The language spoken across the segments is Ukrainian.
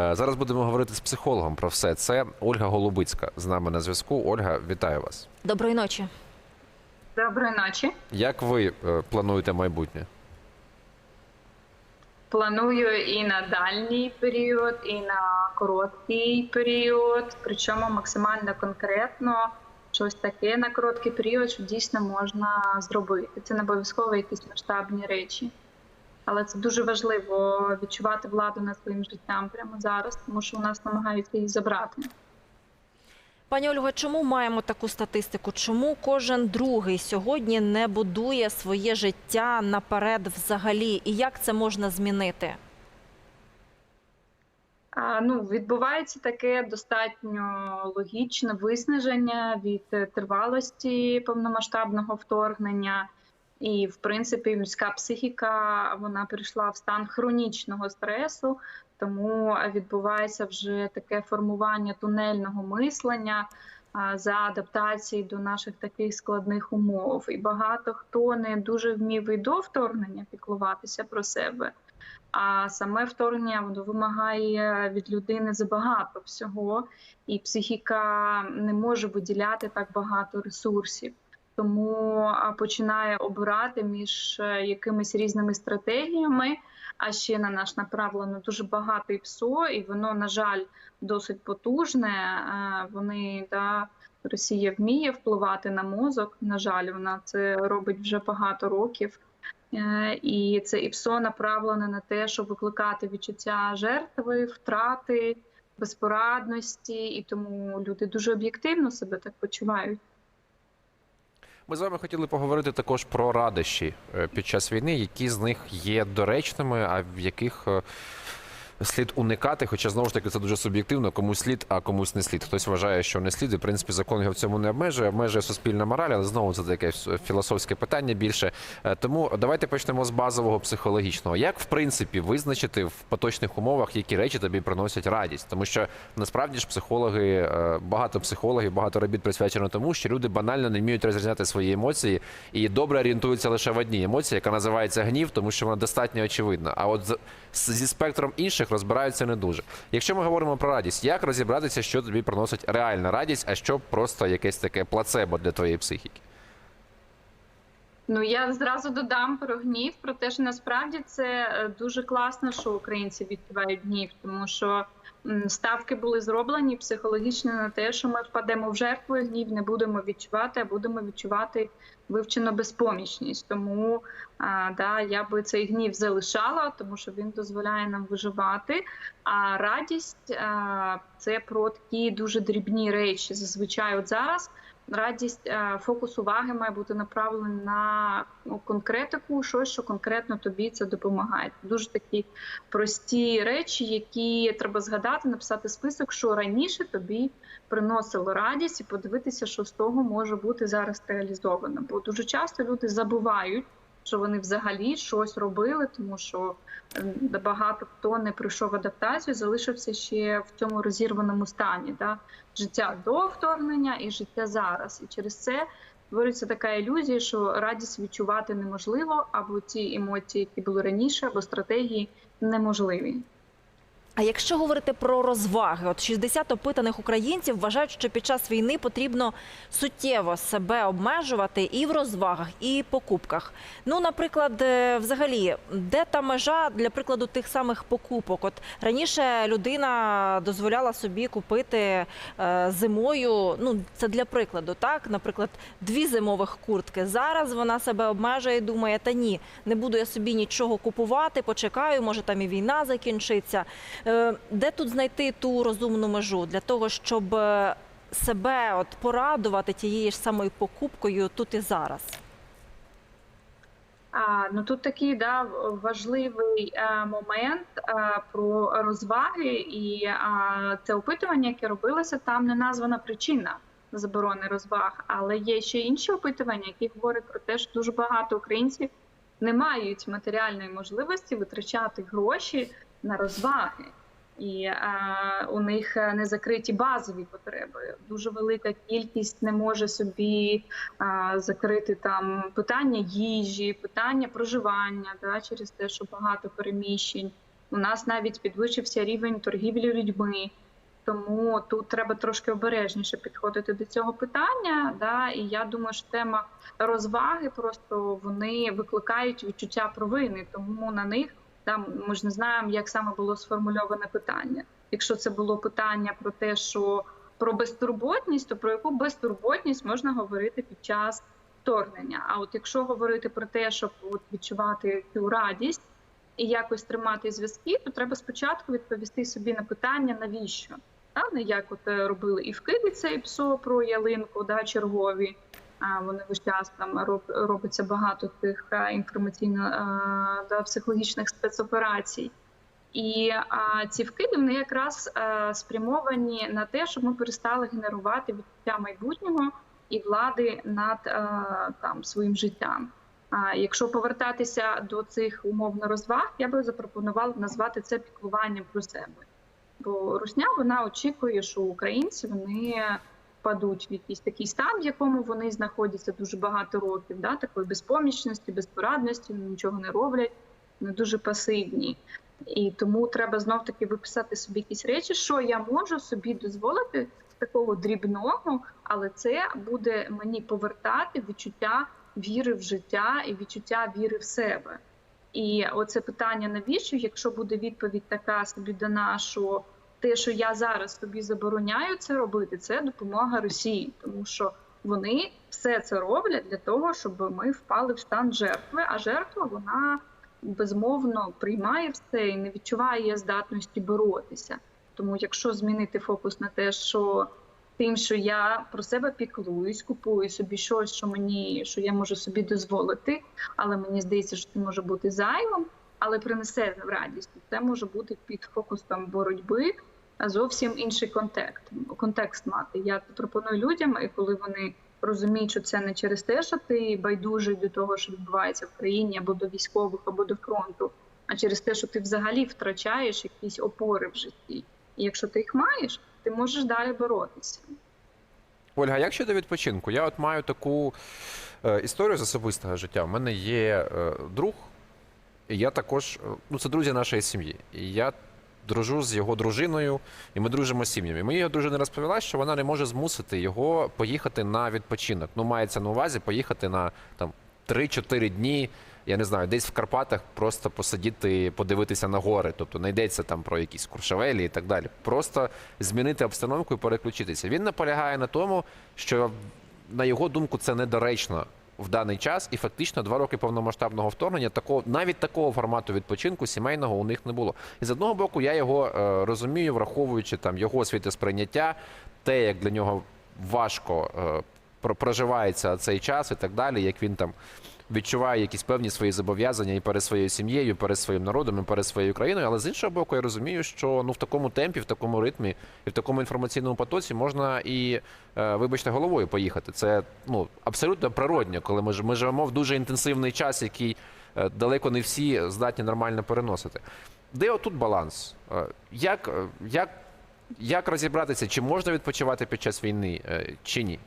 Е, Зараз будемо говорити з психологом про все це. Ольга Голубицька з нами на зв'язку. Ольга, вітаю вас. Доброї ночі. Доброї ночі. Як ви е, плануєте майбутнє? Планую і на дальній період, і на короткий період, причому максимально конкретно щось таке на короткий період, що дійсно можна зробити. Це не обов'язково якісь масштабні речі. Але це дуже важливо відчувати владу над своїм життям прямо зараз, тому що у нас намагаються її забрати. Пані Ольго, чому маємо таку статистику? Чому кожен другий сьогодні не будує своє життя наперед взагалі? І як це можна змінити? А, ну, відбувається таке достатньо логічне виснаження від е, тривалості повномасштабного вторгнення. І, в принципі, людська психіка вона перейшла в стан хронічного стресу, тому відбувається вже таке формування тунельного мислення за адаптації до наших таких складних умов. І багато хто не дуже вмів і до вторгнення піклуватися про себе. А саме вторгнення воно вимагає від людини забагато всього, і психіка не може виділяти так багато ресурсів. Тому починає обирати між е, якимись різними стратегіями. А ще на нас направлено дуже багато і ПСО, і воно, на жаль, досить потужне. Е, Вони да, Росія вміє впливати на мозок. На жаль, вона це робить вже багато років. Е, І це ІПСО направлене на те, щоб викликати відчуття жертви, втрати, безпорадності, і тому люди дуже об'єктивно себе так почувають. Ми з вами хотіли поговорити також про радощі е, під час війни, які з них є доречними, а в яких е, слід уникати. Хоча знову ж таки це дуже суб'єктивно, комусь слід, а комусь не слід. Хтось вважає, що не слід, і в принципі закон його в цьому не обмежує, обмежує суспільна мораль, але знову це таке філософське питання більше. Е, Тому давайте почнемо з базового психологічного. Як в принципі визначити в поточних умовах, які речі тобі приносять радість? Тому що насправді ж психологи, е, багато психологів, багато робіт присвячено тому, що люди банально не вміють розрізняти свої емоції і добре орієнтуються лише в одній емоції, яка називається гнів, тому що вона достатньо очевидна. А от зі спектром інших розбираються не дуже. Якщо ми говоримо про радість, як розібратися, що тобі приносить реальна радість, а що просто якесь таке плацебо для твоєї психіки? Ну я зразу додам про гнів, про те, що насправді це е, дуже класно, що українці відчувають гнів, тому що ставки були зроблені психологічно на те, що ми впадемо в жертву гнів не будемо відчувати, а будемо відчувати вивчену безпомічність. Тому а, да, я би цей гнів залишала, тому що він дозволяє нам виживати. А радість а, це про такі дуже дрібні речі. Зазвичай, от зараз радість, е, фокус уваги має бути направлений на ну, конкретику, щось, що конкретно тобі це допомагає. Дуже такі прості речі, які треба згадати, написати список, що раніше тобі приносило радість, і подивитися, що з того може бути зараз реалізовано. Бо дуже часто люди забувають. Що вони взагалі щось робили, тому що е, багато хто не пройшов адаптацію, залишився ще в цьому розірваному стані. Да? Життя до вторгнення і життя зараз. І через це створюється така ілюзія, що радість відчувати неможливо, або ті емоції, які були раніше, або стратегії неможливі. А якщо говорити про розваги, от 60 опитаних українців вважають, що під час війни потрібно суттєво себе обмежувати і в розвагах, і покупках. Ну, наприклад, е, взагалі, де та межа для прикладу тих самих покупок? От раніше людина дозволяла собі купити е, зимою. Ну це для прикладу, так, наприклад, дві зимових куртки. Зараз вона себе обмежує і думає, та ні, не буду я собі нічого купувати, почекаю, може там і війна закінчиться. Е, Де тут знайти ту розумну межу для того, щоб е, себе от порадувати тією ж самою покупкою тут і зараз? А, ну тут такий да, важливий е, момент е, про розваги, і е, це опитування, яке робилося, там не названа причина заборони розваг, але є ще інші опитування, які говорять про те, що дуже багато українців не мають матеріальної можливості витрачати гроші на розваги. І е, у них не закриті базові потреби. Дуже велика кількість не може собі е, закрити там питання їжі, питання проживання, да, через те, що багато переміщень. У нас навіть підвищився рівень торгівлі людьми. Тому тут треба трошки обережніше підходити до цього питання. Да? І я думаю, що тема розваги просто вони викликають відчуття провини, тому на них там ми ж не знаємо, як саме було сформульоване питання. Якщо це було питання про те, що про безтурботність, то про яку безтурботність можна говорити під час вторгнення? А от якщо говорити про те, щоб от відчувати цю радість і якось тримати зв'язки, то треба спочатку відповісти собі на питання, навіщо? Не як от е, робили і в Києві цей ПСО про ялинку, да, чергові. А вони весь час там робиться багато тих е, інформаційно е, спецоперацій. І а, ці вкиди вони якраз е, спрямовані на те, щоб ми перестали генерувати відчуття майбутнього і влади над е, там своїм життям. А якщо повертатися до цих умовно розваг, я би запропонувала назвати це піклуванням про себе. Бо русня вона очікує, що українці вони впадуть в якийсь такий стан, в якому вони знаходяться дуже багато років, да, такої безпомічності, безпорадності, нічого не роблять, вони дуже пасивні. І тому треба знов таки виписати собі якісь речі, що я можу собі дозволити такого дрібного, але це буде мені повертати відчуття віри в життя і відчуття віри в себе. І оце питання, навіщо, якщо буде відповідь така собі дана, що те, що я зараз собі забороняю це робити, це допомога Росії, тому що вони все це роблять для того, щоб ми впали в стан жертви. А жертва вона безмовно приймає все і не відчуває здатності боротися. Тому, якщо змінити фокус на те, що тим, що я про себе піклуюсь, купую собі щось, що мені що я можу собі дозволити, але мені здається, що це може бути зайвим, але принесе радість. Це може бути під фокусом боротьби, а зовсім інший контекст. Контекст мати. Я пропоную людям, і коли вони розуміють, що це не через те, що ти байдужий до того, що відбувається в країні, або до військових, або до фронту, а через те, що ти взагалі втрачаєш якісь опори в житті. І якщо ти їх маєш, ти можеш далі боротися. Ольга, як щодо відпочинку? Я от маю таку е, історію з особистого життя. У мене є е, друг, я також, е, ну це друзі нашої сім'ї. І я дружу з його дружиною, і ми дружимо з сім'ями. Мені його дружина розповіла, що вона не може змусити його поїхати на відпочинок. Ну, мається на увазі поїхати на там 3-4 дні. Я не знаю, десь в Карпатах просто посидіти, подивитися на гори. Тобто не йдеться там про якісь куршавелі і так далі. Просто змінити обстановку і переключитися. Він наполягає на тому, що на його думку це недоречно в даний час, і фактично два роки повномасштабного вторгнення такого навіть такого формату відпочинку сімейного у них не було. І з одного боку, я його е, розумію, враховуючи там його світосприйняття, те, як для нього важко е, проживається цей час і так далі, як він там відчуває якісь певні свої зобов'язання і перед своєю сім'єю, перед своїм народом, і перед своєю країною. Але з іншого боку, я розумію, що ну в такому темпі, в такому ритмі і в такому інформаційному потоці можна і, е, вибачте, головою поїхати. Це ну абсолютно природньо, коли ми ж ми живемо в дуже інтенсивний час, який е, далеко не всі здатні нормально переносити. Де отут баланс? Е, Як, як, як розібратися, чи можна відпочивати під час війни, чи ні?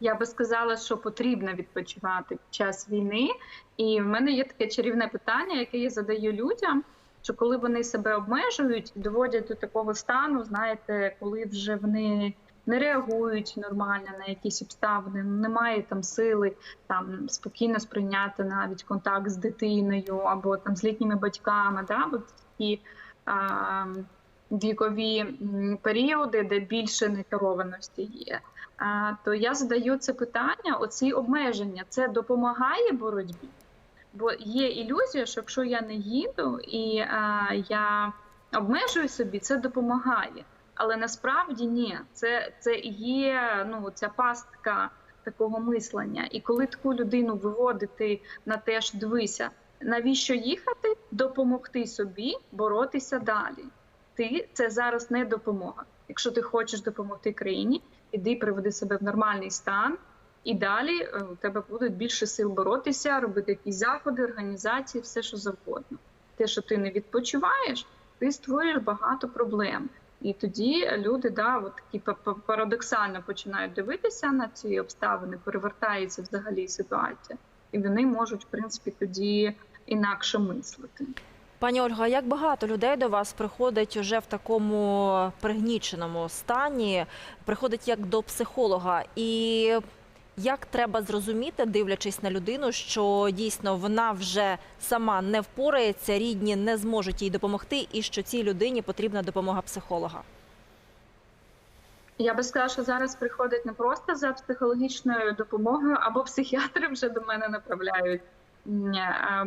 Я би сказала, що потрібно відпочивати під час війни. І в мене є таке чарівне питання, яке я задаю людям. Що коли вони себе обмежують, доводять до такого стану, знаєте, коли вже вони не реагують нормально на якісь обставини, немає там сили там спокійно сприйняти навіть контакт з дитиною або там з літніми батьками, да, бо такі вікові періоди, де більше некерованості є. То я задаю це питання: оці обмеження це допомагає боротьбі? Бо є ілюзія, що якщо я не їду і а, я обмежую собі, це допомагає. Але насправді ні, це, це є ну, ця пастка такого мислення. І коли таку людину виводити на те, що дивися, навіщо їхати, допомогти собі боротися далі. Ти це зараз не допомога. Якщо ти хочеш допомогти країні, іди приведи себе в нормальний стан, і далі е, у тебе будуть більше сил боротися, робити якісь заходи, організації, все що завгодно. Те, що ти не відпочиваєш, ти створюєш багато проблем. І тоді люди да, от такі па- па- парадоксально починають дивитися на ці обставини, перевертається взагалі ситуація, і вони можуть, в принципі, тоді інакше мислити. Пані Ольга, як багато людей до вас приходить уже в такому пригніченому стані, приходить як до психолога, і як треба зрозуміти, дивлячись на людину, що дійсно вона вже сама не впорається, рідні не зможуть їй допомогти, і що цій людині потрібна допомога психолога? Я би сказала, що зараз приходить не просто за психологічною допомогою, або психіатри вже до мене направляють,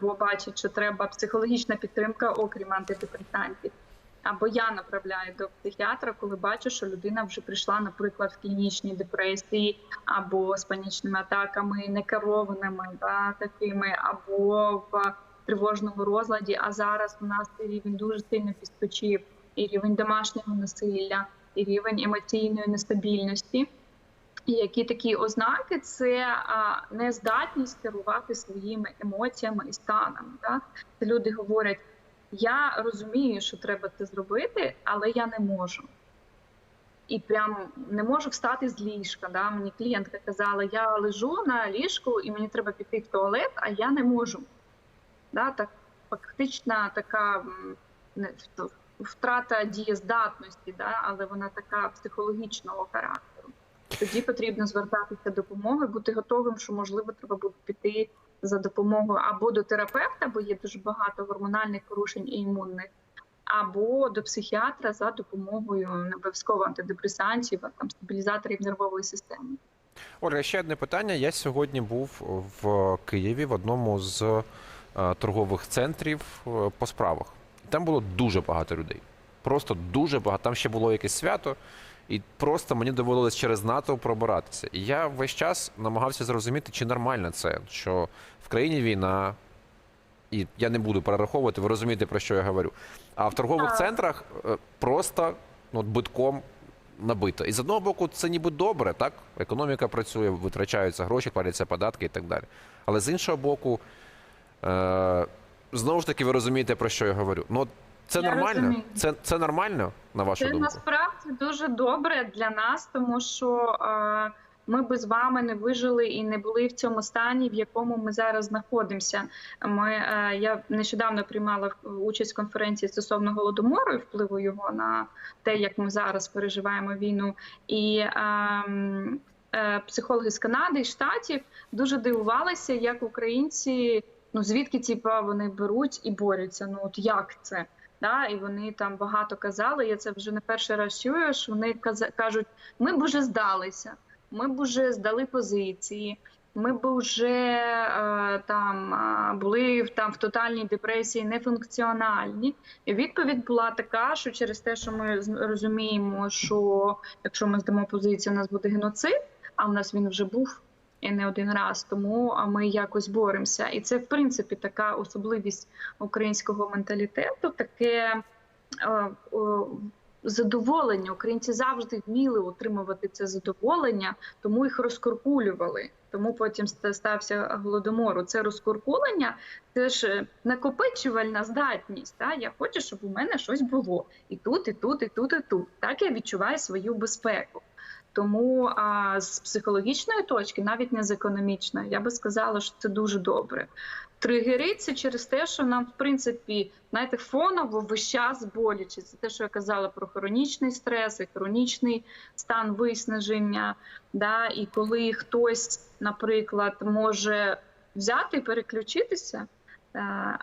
бо бачать, що треба психологічна підтримка, окрім антидепресантів. Або я направляю до психіатра, коли бачу, що людина вже прийшла, наприклад, в клінічній депресії, або з панічними атаками, некерованими, да, такими, або в тривожному розладі. А зараз у нас рівень дуже сильно підскочив, і рівень домашнього насилля і рівень емоційної нестабільності. І які такі ознаки це нездатність керувати своїми емоціями і станами. Це люди говорять: я розумію, що треба це зробити, але я не можу. І прям не можу встати з ліжка. Да? Мені клієнтка казала, я лежу на ліжку і мені треба піти в туалет, а я не можу. Да? Так, фактична така втрата дієздатності, да? але вона така психологічного характеру. Тоді потрібно звертатися допомоги, бути готовим, що можливо треба буде піти за допомогою або до терапевта, бо є дуже багато гормональних порушень і імунних, або до психіатра за допомогою не обов'язково антидепресантів, а там стабілізаторів нервової системи. Ольга, ще одне питання. Я сьогодні був в Києві в одному з е, торгових центрів е, по справах. Там було дуже багато людей. Просто дуже багато. Там ще було якесь свято, і просто мені доводилось через НАТО пробиратися. І я весь час намагався зрозуміти, чи нормально це, що в країні війна, і я не буду перераховувати, ви розумієте, про що я говорю. А в торгових центрах е, просто ну, битком набито. І з одного боку, це ніби добре, так? Економіка працює, витрачаються гроші, платяться податки і так далі. Але з іншого боку, е, знову ж таки, ви розумієте, про що я говорю. Ну, це Я нормально? розумію. Це, це нормально, на вашу Це думку? насправді дуже добре для нас, тому що е, ми би з вами не вижили і не були в цьому стані, в якому ми зараз знаходимося. Ми е, я нещодавно приймала участь в конференції стосовно голодомору і впливу його на те, як ми зараз переживаємо війну. І е, е, психологи з Канади і Штатів дуже дивувалися, як українці. Ну звідки типа вони беруть і борються? Ну от як це? Да, і вони там багато казали. Я це вже не перший раз чую. що Вони кажуть: ми б уже здалися, ми б уже здали позиції, ми б вже е, там були там в тотальній депресії, нефункціональні. І відповідь була така, що через те, що ми розуміємо, що якщо ми здамо позицію, у нас буде геноцид, а в нас він вже був. І не один раз тому ми якось боремося, і це в принципі така особливість українського менталітету, таке е, задоволення. Українці завжди вміли отримувати це задоволення, тому їх розкуркулювали. Тому потім стався голодомор. Це розкуркулення, це ж е, накопичувальна здатність. Та? Я хочу, щоб у мене щось було і тут, і тут, і тут, і тут. Так я відчуваю свою безпеку. Тому а, з психологічної точки, навіть не з економічної, я би сказала, що це дуже добре. Тригериться через те, що нам, в принципі, знаєте, фоново весь час боляче. Це те, що я казала про хронічний стрес і хронічний стан виснаження. Да? І коли хтось, наприклад, може взяти і переключитися,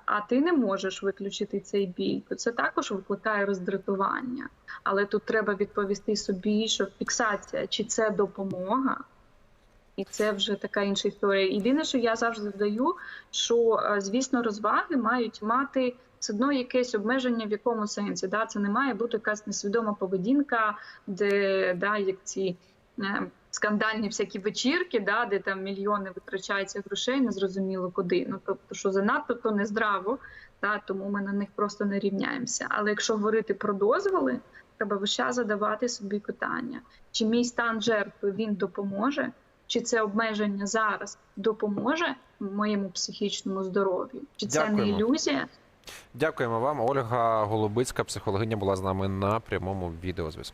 а ти не можеш виключити цей біль, то це також викликає роздратування. Але тут треба відповісти собі, що фіксація, чи це допомога, і це вже така інша історія. Єдине, що я завжди додаю, що е, звісно розваги мають мати все одно якесь обмеження в якому сенсі. Да? Це не має бути якась несвідома поведінка, де да, як ці е, скандальні всякі вечірки, да, де там мільйони витрачаються грошей, незрозуміло куди. Ну тобто, що занадто то нездраво, да, тому ми на них просто не рівняємося. Але якщо говорити про дозволи, треба час задавати собі питання: чи мій стан жертви він допоможе, чи це обмеження зараз допоможе моєму психічному здоров'ю? Чи це не ілюзія? Дякуємо вам. Ольга Голубицька, психологиня, була з нами на прямому відеозв'язку.